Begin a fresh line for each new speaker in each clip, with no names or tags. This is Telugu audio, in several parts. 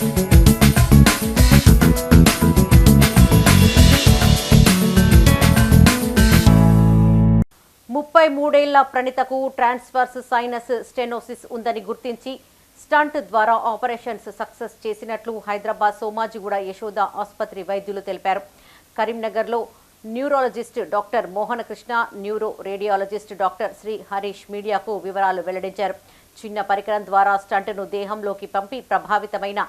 ముప్పై మూడేళ్ళ ప్రణితకు ట్రాన్స్ఫర్స్ సైనస్ స్టెనోసిస్ ఉందని గుర్తించి స్టంట్ ద్వారా ఆపరేషన్స్ సక్సెస్ చేసినట్లు హైదరాబాద్ సోమాజిగూడ యశోద ఆసుపత్రి వైద్యులు తెలిపారు. కరీంనగర్లో neurologist doctor Mohana Krishna neuro radiologist doctor Sri Harish మీడియాకు వివరాలు వెల్లడించారు. చిన్న పరికరం ద్వారా స్టంట్ను దేహంలోకి పంపి ప్రభావితమైన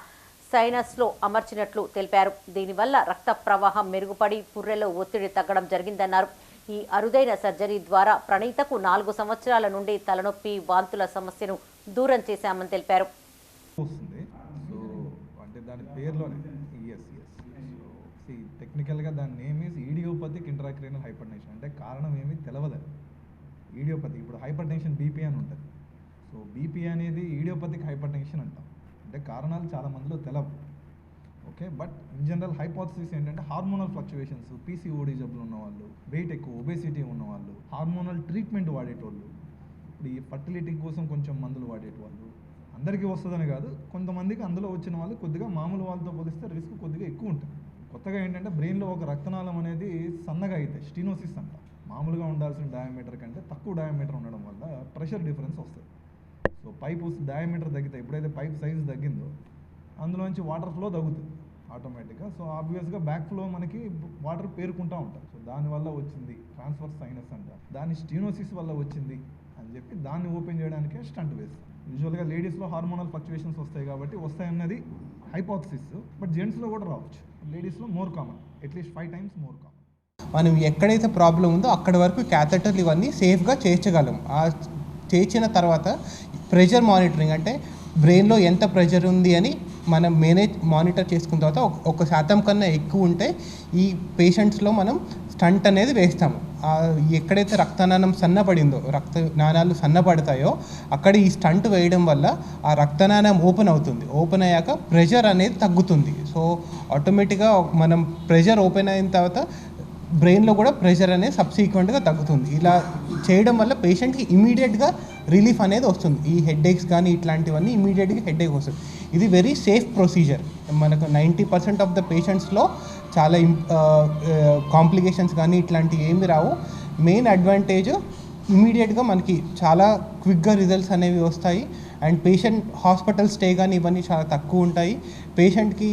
సైనస్లో అమర్చినట్లు తెలిపారు. దీనివల్ల రక్త ప్రవాహం మెరుగుపడి పుర్రెలో ఒత్తిడి తగ్గడం జరిగిందన్నారు. ఈ అరుదైన సర్జరీ ద్వారా ప్రణీతకు నాలుగు సంవత్సరాల నుండి తలనొప్పి వాంతుల సమస్యను దూరం చేశామని తెలిపారు.
సో అంటే దాని ఎస్ ఎస్ టెక్నికల్గా దాని name is idiopathic intracranial hypertension అంటే కారణం ఏమీ తెలవదని ఈడియోపతి ఇప్పుడు హైపర్ టెన్షన్ బీపీ అని ఉంటుంది. సో బీపీ అనేది ఈడియోపతిక్ హైపర్ టెన్షన్ అంటాం. అంటే కారణాలు చాలా మందిలో తెలవు. Okay? But in general hypothesis ఏంటంటే హార్మోనల్ ఫ్లక్చువేషన్స్ పీసీఓడి జబ్బులు ఉన్నవాళ్ళు వెయిట్ ఎక్కువ ఒబేసిటీ ఉన్నవాళ్ళు హార్మోనల్ ట్రీట్మెంట్ వాడేటోళ్ళు ఇప్పుడు ఈ ఫర్టిలిటీ కోసం కొంచెం మందులు వాడేటవాళ్ళు అందరికీ వస్తుందని కాదు కొంతమందికి అందులో వచ్చిన వాళ్ళు కొద్దిగా మామూలు వాళ్ళతో పోలిస్తే రిస్క్ కొద్దిగా ఎక్కువ ఉంటుంది. కొత్తగా ఏంటంటే బ్రెయిన్లో ఒక రక్తనాళం అనేది సన్నగా అవుతాయి స్టీనోసిస్ అంట. మామూలుగా ఉండాల్సిన డయామీటర్ కంటే తక్కువ డయామీటర్ ఉండడం వల్ల ప్రెషర్ డిఫరెన్స్ వస్తుంది. సో పైపు డయామీటర్ తగ్గితే ఎప్పుడైతే పైప్ సైజ్ తగ్గిందో అందులోంచి వాటర్ ఫ్లో తగ్గుతుంది ఆటోమేటిక్గా సో ఆబ్వియస్గా బ్యాక్ ఫ్లో మనకి వాటర్ పేరుకుంటూ ఉంటాం. సో దానివల్ల వచ్చింది ట్రాన్స్ఫర్ సైనస్ అంట. దాని స్టీనోసిస్ వల్ల వచ్చింది అని చెప్పి దాన్ని ఓపెన్ చేయడానికే స్టంట్ వేస్తాం. యూజువల్గా లేడీస్లో హార్మోనల్ ఫ్లక్చువేషన్స్ వస్తాయి కాబట్టి వస్తాయన్నది హైపోథసిస్ బట్ జెంట్స్లో కూడా రావచ్చు. లేడీస్లో more common at least five times more common
మనం ఎక్కడైతే ప్రాబ్లం ఉందో అక్కడ వరకు క్యాథెటర్లు ఇవన్నీ సేఫ్గా చేర్చగలం. ఆ చేర్చిన తర్వాత ప్రెషర్ మానిటరింగ్ అంటే బ్రెయిన్లో ఎంత ప్రెషర్ ఉంది అని మనం మేనేజ్ మానిటర్ చేసుకున్న తర్వాత ఒక- శాతం కన్నా ఎక్కువ ఉంటే ఈ పేషెంట్స్లో మనం స్టంట్ అనేది వేస్తాము. ఎక్కడైతే రక్తనాళం సన్నపడిందో రక్త నాణాలు సన్నపడతాయో అక్కడ ఈ స్టంట్ వేయడం వల్ల ఆ రక్తనాళం ఓపెన్ అవుతుంది. ఓపెన్ అయ్యాక ప్రెషర్ అనేది తగ్గుతుంది. సో ఆటోమేటిక్గా మనం ప్రెషర్ ఓపెన్ అయిన తర్వాత బ్రెయిన్లో కూడా ప్రెషర్ అనేది సబ్సీక్వెంట్గా తగ్గుతుంది. ఇలా చేయడం వల్ల పేషెంట్కి ఇమీడియట్గా రిలీఫ్ అనేది వస్తుంది. ఈ హెడ్ కానీ ఇట్లాంటివన్నీ ఇమీడియట్గా హెడ్ వస్తుంది. ఇది వెరీ సేఫ్ ప్రొసీజర్. మనకు నైంటీ పర్సెంట్ ఆఫ్ ద పేషెంట్స్లో చాలా కాంప్లికేషన్స్ కానీ ఇట్లాంటివి ఏమి రావు. మెయిన్ అడ్వాంటేజ్ ఇమీడియట్గా మనకి చాలా క్విక్గా రిజల్ట్స్ అనేవి వస్తాయి. అండ్ పేషెంట్ హాస్పిటల్ స్టే కానీ ఇవన్నీ చాలా తక్కువ ఉంటాయి. పేషెంట్కి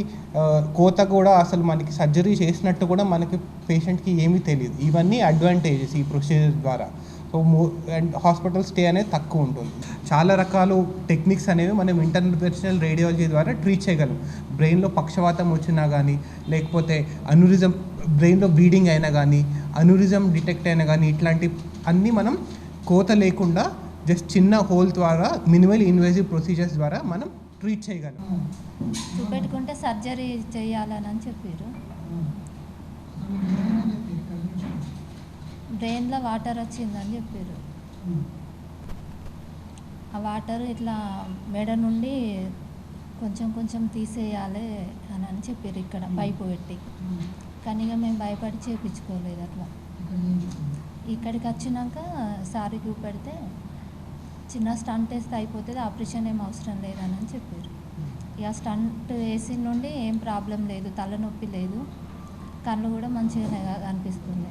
కోత కూడా అసలు మనకి సర్జరీ చేసినట్టు కూడా మనకి పేషెంట్కి ఏమీ తెలియదు. ఇవన్నీ అడ్వాంటేజెస్ ఈ ప్రొసీజర్ ద్వారా. సో మో అండ్ హాస్పిటల్ స్టే అనేది తక్కువ ఉంటుంది. చాలా రకాల టెక్నిక్స్ అనేవి మనం ఇంటర్నేషనల్ రేడియాలజీ ద్వారా ట్రీట్ చేయగలం. బ్రెయిన్లో పక్షవాతం వచ్చినా కానీ లేకపోతే అనురిజం బ్రెయిన్లో బ్లీడింగ్ అయినా కానీ అనురిజం డిటెక్ట్ అయినా కానీ ఇట్లాంటి అన్నీ మనం కోత లేకుండా జస్ట్ చిన్న హోల్ ద్వారా మినిమల్ ఇన్వేజివ్ ప్రొసీజర్స్ ద్వారా మనం ట్రీట్ చేయగలం.
చూపెట్టుకుంటే సర్జరీ చేయాలని అని చెప్పారు బ్రెయిన్లో వాటర్ వచ్చిందని చెప్పారు. ఆ వాటర్ ఇట్లా మెడ నుండి కొంచెం కొంచెం తీసేయాలి అని అని చెప్పారు ఇక్కడ పైపు పెట్టి. కానీ ఇక మేము భయపడి చేపించుకోలేదు అట్లా. ఇక్కడికి వచ్చినాక సారీ చూపెడితే చిన్న స్టంట్ వేస్తే అయిపోతుంది ఆపరేషన్ ఏం అవసరం లేదని అని చెప్పారు ఇక స్టంట్ వేసిన నుండి ఏం ప్రాబ్లం లేదు తలనొప్పి లేదు కళ్ళు కూడా మంచిగానే అనిపిస్తుంది